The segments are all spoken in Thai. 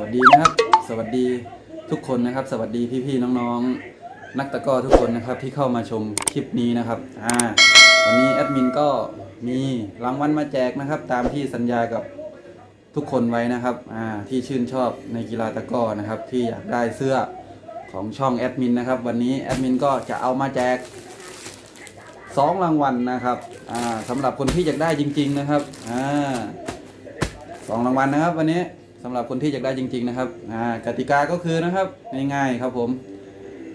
วัสดีนะครับ สวัสดีทุกคนนะครับ สวัสดีพี่ๆน้องๆ นักตะก้อทุกคนนะครับที่เข้ามาชมคลิปนี้นะครับอ่าวันนี้แอดมินก็มีรางวัลมาแจกนะครับ ตามที่สัญญากับทุกคนไว้นะครับอ่าที่ชื่นชอบในกีฬาตะก้อนะครับ ที่อยากได้เสื้อของช่องแอดมินนะครับ วันนี้แอดมินก็จะเอามาแจกสองรางวัลนะครับอ่าสำหรับคนที่อยากได้จริง ๆนะครับอ่าสองรางวัลนะครับ วันนี้ สำหรับคนที่อยากได้จริง ๆ นะครับอ่ากติกาก็คือนะครับง่ายๆครับผม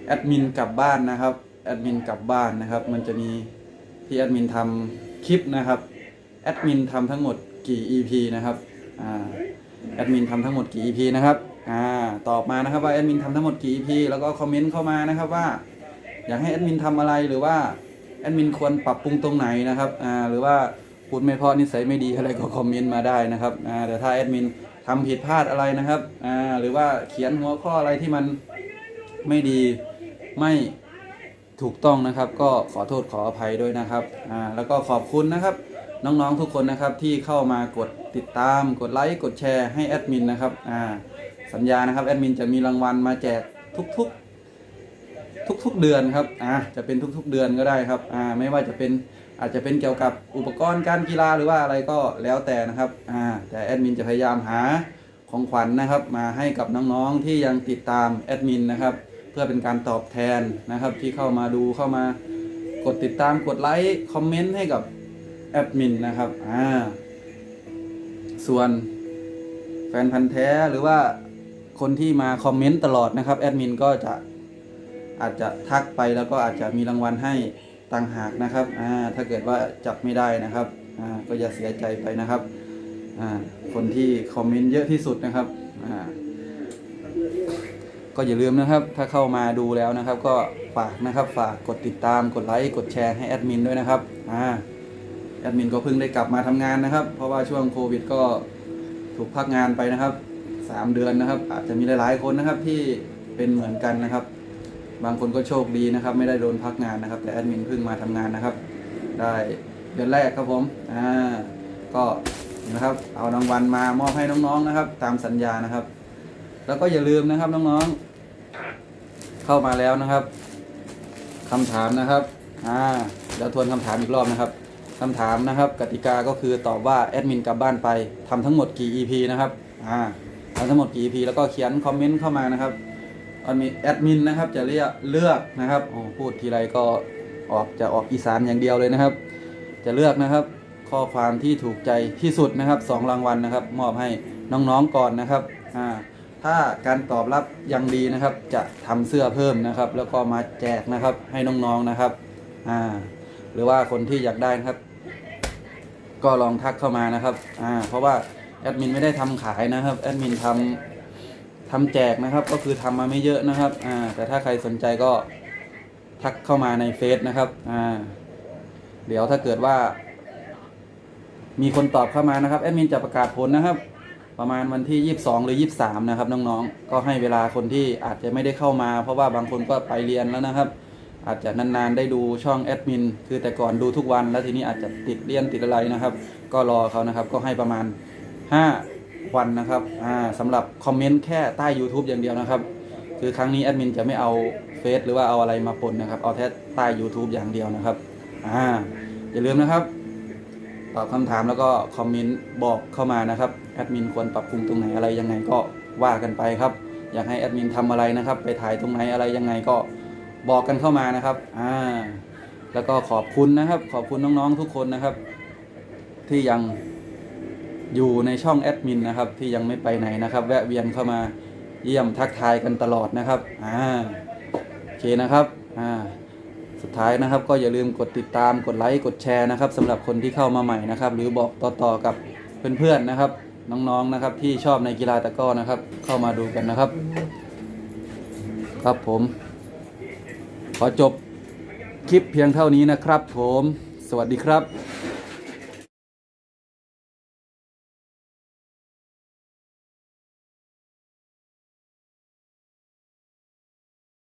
แอดมินกลับบ้านนะครับแอดมินกลับบ้านนะครับ มันจะมีที่แอดมินทำคลิปนะครับแอดมินทำทั้งหมดกี่ EP นะครับอ่าแอดมินทำทั้งหมดกี่ EP นะครับอ่าตอบมานะครับว่าแอดมินทำทั้งหมดกี่ EP แล้วก็คอมเมนต์เข้ามานะครับว่า อยากให้แอดมินทำอะไรหรือว่าแอดมินควรปรับปรุงตรงไหนนะครับอ่าหรือว่าพูดไม่เพอนิสัยไม่ดีอะไรก็คอมเมนต์มาได้นะครับอ่าแต่ถ้าแอดมิน ทำผิดพลาดอะไรนะครับอ่าหรือว่าเขียนหัวข้ออะไรที่มันไม่ดีไม่ถูกต้องนะครับ ก็ขอโทษขออภัยด้วยนะครับอ่าแล้วก็ขอบคุณนะครับ น้องๆทุกคนนะครับที่เข้ามากดติดตาม กดไลค์กดแชร์ให้แอดมินนะครับอ่าสัญญานะครับแอดมินจะมีรางวัลมาแจกทุกๆทุกๆเดือนครับอ่าจะเป็นทุกๆเดือนก็ได้ครับอ่าไม่ว่าจะเป็น อาจจะเป็นเกี่ยวกับอุปกรณ์การกีฬาหรือว่าอะไรก็แล้วแต่นะครับอ่าแต่แอดมินจะพยายามหาของขวัญนะครับ มาให้กับน้องๆที่ยังติดตามแอดมินนะครับ เพื่อเป็นการตอบแทนนะครับที่เข้ามาดูเข้ามากดติดตามกดไลค์คอมเมนต์ให้กับแอดมินนะครับอ่าส่วนแฟนพันธ์แท้หรือว่าคนที่มาคอมเมนต์ตลอดนะครับแอดมินก็จะอาจจะทักไปแล้วก็อาจจะมีรางวัลให้ ต่างหากนะครับอ่าถ้าเกิดว่าจับไม่ได้นะครับอ่าก็อย่าเสียใจไปนะครับอ่าคนที่คอมเมนต์เยอะที่สุดนะครับอ่าก็อย่าลืมนะครับ ถ้าเข้ามาดูแล้วนะครับ ก็ฝากนะครับ ฝากกดติดตามกดไลค์กดแชร์ให้แอดมินด้วยนะครับอ่าแอดมินก็เพิ่งได้กลับมาทำงานนะครับ เพราะว่าช่วงโควิดก็ถูกพักงานไปนะครับสามเดือนนะครับ อาจจะมีหลายๆคนนะครับที่เป็นเหมือนกันนะครับ บางคนก็โชคดีนะครับ ไม่ได้โดนพักงานนะครับ แต่แอดมินเพิ่งมาทำงานนะครับ ได้เดือนแรกครับผมอ่าก็นะครับ เอารางวัลมามอบให้น้องๆนะครับ ตามสัญญานะครับ แล้วก็อย่าลืมนะครับน้องๆ เข้ามาแล้วนะครับคำถามนะครับอ่าเดี๋ยวทวนคำถามอีกรอบนะครับคำถามนะครับ กติกาก็คือตอบว่าแอดมินกลับบ้านไปทำทั้งหมดกี่ EP นะครับอ่าทำทั้งหมดกี่ EP แล้วก็เขียนคอมเมนต์เข้ามานะครับ มินแอดมินนะครับจะเรียกเลือกนะครับโอ้พูดทีไรก็ออกจะออกอีสานอย่างเดียวเลยนะครับ จะเลือกนะครับ ข้อความที่ถูกใจที่สุดนะครับสองรางวัลนะครับ มอบให้น้องๆก่อนนะครับอ่าถ้าการตอบรับยังดีนะครับ จะทำเสื้อเพิ่มนะครับ แล้วก็มาแจกนะครับให้น้องๆนะครับอ่าหรือว่าคนที่อยากได้นะครับ ก็ลองทักเข้ามานะครับอ่าเพราะว่าแอดมินไม่ได้ทำขายนะครับแอดมินทำ ทำแจกนะครับ ก็คือทำมาไม่เยอะนะครับอ่าแต่ถ้าใครสนใจก็ทักเข้ามาในเฟซนะครับอ่าเดี๋ยวถ้าเกิดว่า มีคนตอบเข้ามานะครับแอดมินจะประกาศผลนะครับ ประมาณวันที่ 22 หรือ 23 นะครับน้องๆ ก็ให้เวลาคนที่อาจจะไม่ได้เข้ามา เพราะว่าบางคนก็ไปเรียนแล้วนะครับ อาจจะนานๆได้ดูช่องแอดมินคือแต่ก่อนดูทุกวันแล้วทีนี้อาจจะติดเรียนติดอะไรนะครับ ก็รอเขานะครับ ก็ให้ประมาณ 5 วันนะครับอ่าสำหรับคอมเมนต์แค่ใต้ YouTube อย่างเดียวนะครับ คือครั้งนี้แอดมินจะไม่เอาเฟซหรือว่าเอาอะไรมาปนนะครับ เอาแค่ใต้ YouTube อย่างเดียวนะครับอ่าอย่าลืมนะครับตอบคำถามแล้วก็คอมเมนต์บอกเข้ามานะครับแอดมินควรปรับปรุงตรงไหนอะไรยังไงก็ว่ากันไปครับ อยากให้แอดมินทำอะไรนะครับ ไปถ่ายตรงไหนอะไรยังไงก็บอกกันเข้ามานะครับอ่าแล้วก็ขอบคุณนะครับ ขอบคุณน้องๆทุกคนนะครับ ที่ยัง อยู่ในช่องแอดมินนะครับที่ยังไม่ไปไหนนะครับ แวะเวียนเข้ามาเยี่ยมทักทายกันตลอดนะครับอ่าโอเคนะครับอ่าสุดท้ายนะครับก็อย่าลืมกดติดตามกดไลค์กดแชร์นะครับสำหรับคนที่เข้ามาใหม่นะครับ หรือบอกต่อๆกับเพื่อนๆนะครับ น้องๆนะครับที่ชอบในกีฬาตะก้อนะครับ เข้ามาดูกันนะครับ ครับผม ขอจบคลิปเพียงเท่านี้นะครับผม สวัสดีครับ